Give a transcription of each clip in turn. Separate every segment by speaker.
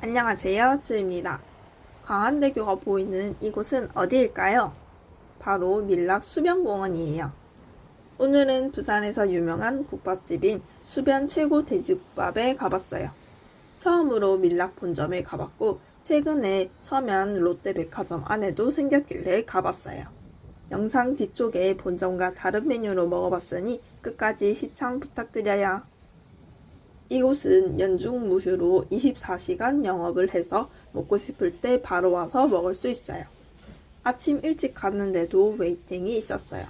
Speaker 1: 안녕하세요. 즈입니다. 광안대교가 보이는 이곳은 어디일까요? 바로 밀락 수변공원이에요. 오늘은 부산에서 유명한 국밥집인 수변 최고 돼지국밥에 가봤어요. 처음으로 밀락 본점에 가봤고 최근에 서면 롯데백화점 안에도 생겼길래 가봤어요. 영상 뒤쪽에 본점과 다른 메뉴로 먹어봤으니 끝까지 시청 부탁드려요. 이곳은 연중 무휴로 24시간 영업을 해서 먹고 싶을 때 바로 와서 먹을 수 있어요. 아침 일찍 갔는데도 웨이팅이 있었어요.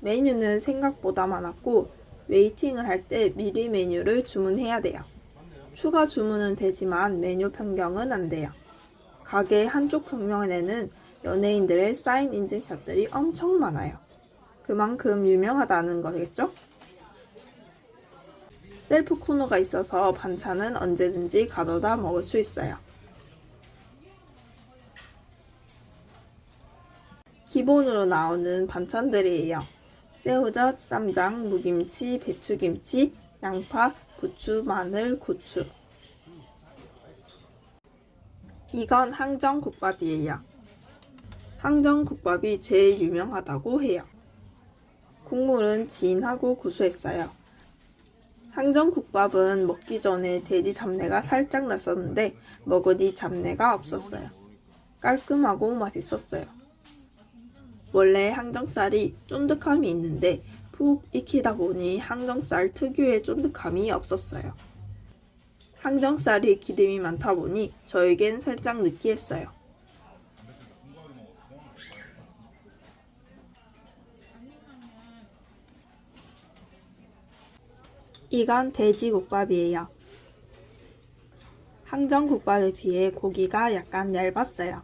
Speaker 1: 메뉴는 생각보다 많았고 웨이팅을 할 때 미리 메뉴를 주문해야 돼요. 추가 주문은 되지만 메뉴 변경은 안 돼요. 가게 한쪽 벽면에는 연예인들의 사인 인증샷들이 엄청 많아요. 그만큼 유명하다는 거겠죠? 셀프 코너가 있어서 반찬은 언제든지 가져다 먹을 수 있어요. 기본으로 나오는 반찬들이에요. 새우젓, 쌈장, 무김치, 배추김치, 양파, 부추, 마늘, 고추. 이건 항정국밥이에요. 항정국밥이 제일 유명하다고 해요. 국물은 진하고 구수했어요. 항정국밥은 먹기 전에 돼지 잡내가 살짝 났었는데 먹으니 잡내가 없었어요. 깔끔하고 맛있었어요. 원래 항정살이 쫀득함이 있는데 푹 익히다 보니 항정살 특유의 쫀득함이 없었어요. 항정살이 기름이 많다 보니 저에겐 살짝 느끼했어요. 이건 돼지국밥이에요. 항정국밥에 비해 고기가 약간 얇았어요.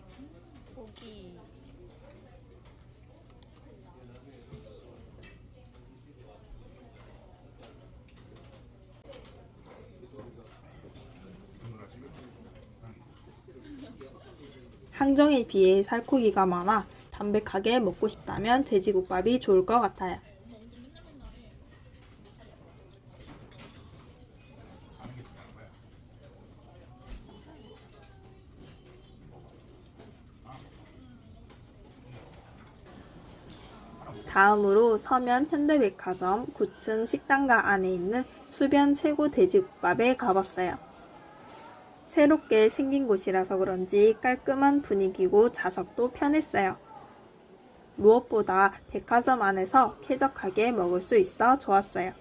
Speaker 1: 항정에 비해 살코기가 많아 담백하게 먹고 싶다면 돼지국밥이 좋을 것 같아요. 다음으로 서면 현대백화점 9층 식당가 안에 있는 수변 최고 돼지국밥에 가봤어요. 새롭게 생긴 곳이라서 그런지 깔끔한 분위기고 좌석도 편했어요. 무엇보다 백화점 안에서 쾌적하게 먹을 수 있어 좋았어요.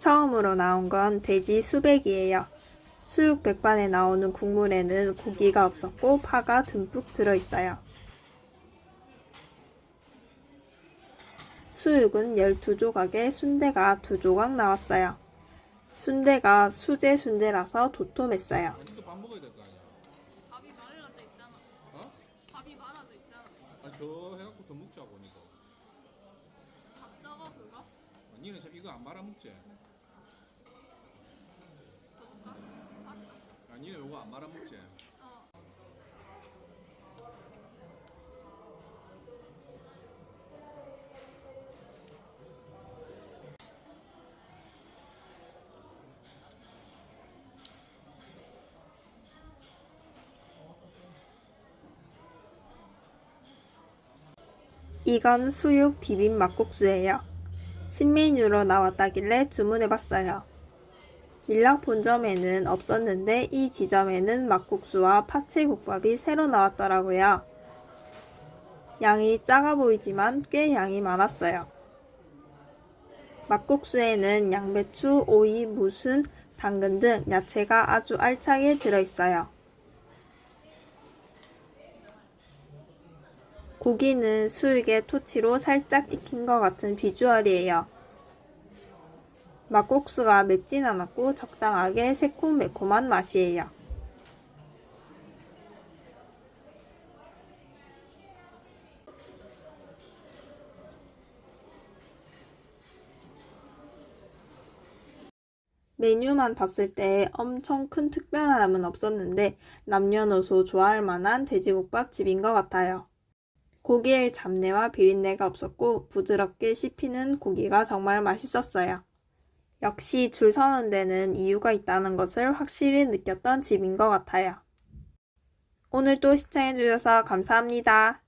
Speaker 1: 처음으로 나온 건 돼지 수백이에요. 수육 백반에 나오는 국물에는 고기가 없었고 파가 듬뿍 들어있어요. 수육은 12조각에 순대가 2조각 나왔어요. 순대가 수제 순대라서 도톰했어요.
Speaker 2: 아니 더 해갖고 더 먹자고 이거.
Speaker 3: 밥 적어 그거?
Speaker 2: 아, 니는 참 이거 안 말아 먹지?
Speaker 3: 더 줄까? 밥?
Speaker 2: 아, 니는 이거 안 말아 먹지?
Speaker 3: 어.
Speaker 1: 이건 수육 비빔 막국수예요. 신메뉴로 나왔다길래 주문해봤어요. 밀락 본점에는 없었는데 이 지점에는 막국수와 파채국밥이 새로 나왔더라고요. 양이 작아 보이지만 꽤 양이 많았어요. 막국수에는 양배추, 오이, 무순, 당근 등 야채가 아주 알차게 들어있어요. 고기는 수육의 토치로 살짝 익힌 것 같은 비주얼이에요. 막국수가 맵진 않았고 적당하게 새콤매콤한 맛이에요. 메뉴만 봤을 때 엄청 큰 특별함은 없었는데 남녀노소 좋아할 만한 돼지국밥 집인 것 같아요. 고기의 잡내와 비린내가 없었고 부드럽게 씹히는 고기가 정말 맛있었어요. 역시 줄 서는 데는 이유가 있다는 것을 확실히 느꼈던 집인 것 같아요. 오늘도 시청해주셔서 감사합니다.